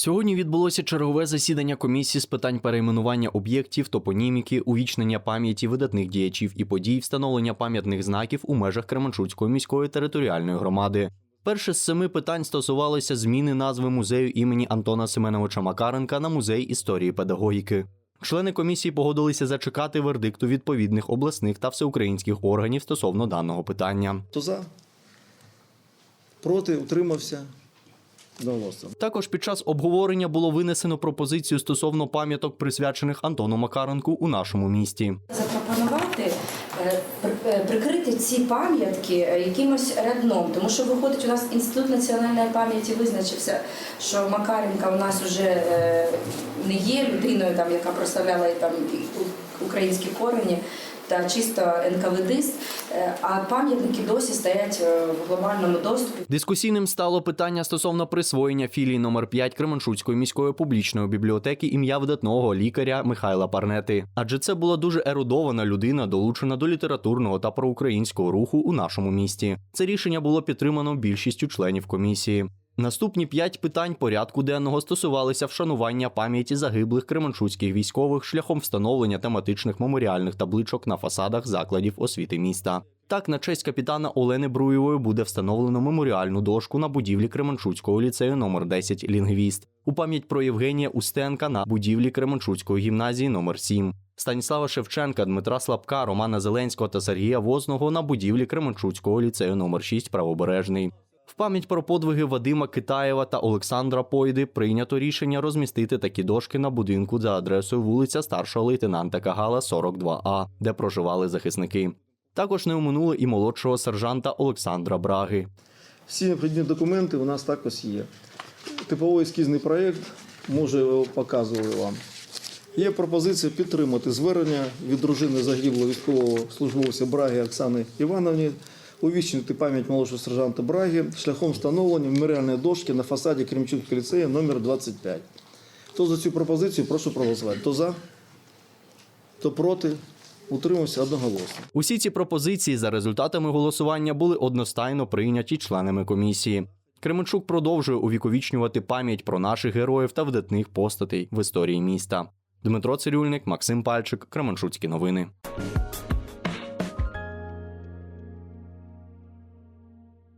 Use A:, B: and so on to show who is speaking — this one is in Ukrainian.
A: Сьогодні відбулося чергове засідання комісії з питань перейменування об'єктів, топоніміки, увічнення пам'яті видатних діячів і подій, встановлення пам'ятних знаків у межах Кременчуцької міської територіальної громади. Перше з семи питань стосувалося зміни назви музею імені Антона Семеновича Макаренка на музей історії педагогіки. Члени комісії погодилися зачекати вердикту відповідних обласних та всеукраїнських органів стосовно даного питання.
B: Хто за? Проти, утримався. Одноголосно.
A: Також під час обговорення було винесено пропозицію стосовно пам'яток, присвячених Антону Макаренку у нашому місті.
C: запропонувати е, е, прикрити ці пам'ятки е, якимось рядном, тому що виходить, у нас інститут національної пам'яті визначився, що Макаренка у нас вже не є людиною, там яка прославляла і там українські корені. Та чисто НКВДист, е, а пам'ятники досі стоять е, в глобальному доступі.
A: Дискусійним стало питання стосовно присвоєння філії номер 5 Кременчуцької міської публічної бібліотеки ім'я видатного лікаря Михайла Парнети. Адже це була дуже ерудована людина, долучена до літературного та проукраїнського руху у нашому місті. Це рішення було підтримано більшістю членів комісії. Наступні п'ять питань порядку денного стосувалися вшанування пам'яті загиблих кременчуцьких військових шляхом встановлення тематичних меморіальних табличок на фасадах закладів освіти міста. Так, на честь капітана Олени Бруєвої буде встановлено меморіальну дошку на будівлі Кременчуцького ліцею номер 10 Лінгвіст. У пам'ять про Євгенія Устенка на будівлі Кременчуцької гімназії номер 7 Станіслава Шевченка, Дмитра Слабка, Романа Зеленського та Сергія Возного на будівлі Кременчуцького ліцею номер 6 Правобережний. В пам'ять про подвиги Вадима Китаєва та Олександра Пойди прийнято рішення розмістити такі дошки на будинку за адресою вулиця старшого лейтенанта Кагала, 42А, де проживали захисники. Також не оминули і молодшого сержанта Олександра Браги.
B: Всі необхідні документи у нас також є. Типовий ескізний проєкт, може, показували вам. Є пропозиція підтримати звернення від дружини загиблого військового службовця Браги Оксани Івановні, увічнити пам'ять молодшого сержанта Браги шляхом встановлення меморіальної дошки на фасаді Кремчуцького ліцею номер 25. Хто за цю пропозицію, прошу проголосувати. Хто за, хто проти, утримався одноголосно.
A: Усі ці пропозиції за результатами голосування були одностайно прийняті членами комісії. Кременчук продовжує увіковічнювати пам'ять про наших героїв та видатних постатей в історії міста. Дмитро Цирюльник, Максим Пальчик, Кременчуцькі новини.